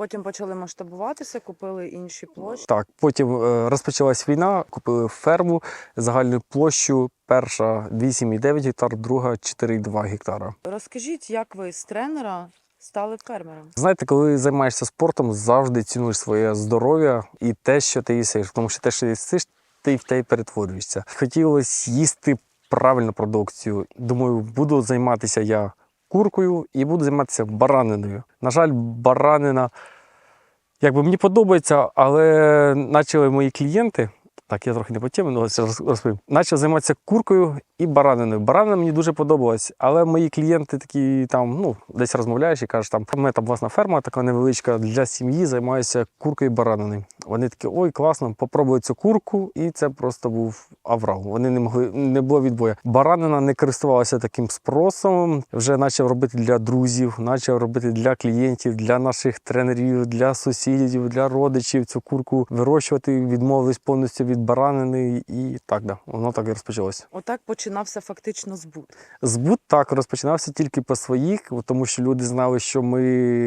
Потім почали масштабуватися, купили інші площі. Так, потім е, розпочалась війна, купили ферму загальною площу. Перша 8,9 гектар, друга 4,2 гектара. Розкажіть, як ви з тренера стали фермером? Знаєте, коли займаєшся спортом, завжди цінуєш своє здоров'я і те, що ти їсиш, тому що те, що їсиш, ти в те й перетворюєшся. Хотілося їсти правильну продукцію. Думаю, буду займатися я куркою і буду займатися бараниною. На жаль, баранина, якби мені подобається, але почали мої клієнти. Так, я трохи не по темі, але розповім. Почав займатися куркою і бараниною. Баранина мені дуже подобалась, але мої клієнти такі там, ну, десь розмовляєш і кажеш, там, у мене там власна ферма, така невеличка для сім'ї, займаюся куркою і бараниною. Вони такі, ой, класно, попробуй цю курку, і це просто був аврал. Вони не могли, не було відбою. Баранина не користувалася таким спросом. Вже почав робити для друзів, почав робити для клієнтів, для наших тренерів, для сусідів, для родичів цю курку вирощувати, відмовились повністю від баранини, і так да, воно так і розпочалося. Отак починався фактично збут. Збут так розпочинався тільки по своїх, тому що люди знали, що ми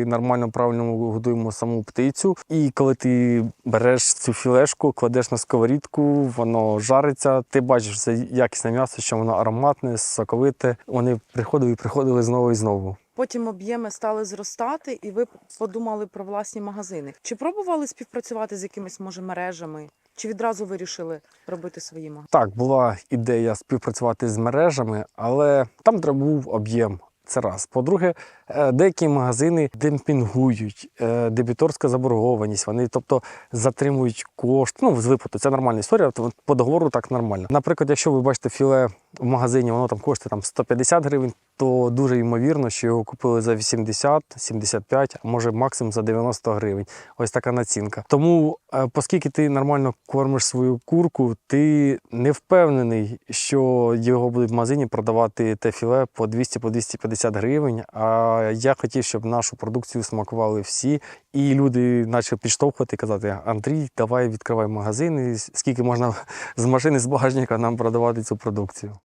нормально правильно годуємо саму птицю. І коли ти береш цю філешку, кладеш на сковорідку, воно жариться. Ти бачиш це якісне м'ясо, що воно ароматне, соковите. Вони приходили і приходили знову і знову. Потім об'єми стали зростати, і ви подумали про власні магазини. Чи пробували співпрацювати з якимись може мережами? Чи відразу вирішили робити свої магазини? Так, була ідея співпрацювати з мережами, але там треба був об'єм. Це раз. По-друге, е, деякі магазини демпінгують, е, дебіторська заборгованість. Вони, тобто, затримують кошт. Ну, з виплату. Це нормальна історія. то По договору так нормально. Наприклад, якщо ви бачите філе в магазині, воно там коштує там 150 гривень, то дуже ймовірно, що його купили за 80, 75, а може максимум за 90 гривень. Ось така націнка. Тому, е, оскільки ти нормально кормиш свою курку, ти не впевнений, що його будуть в магазині продавати те філе по 200 по 250 гривень. А я хотів, щоб нашу продукцію смакували всі. І люди почали підштовхувати і казати: Андрій, давай відкривай магазин, і скільки можна з машини з багажника нам продавати цю продукцію.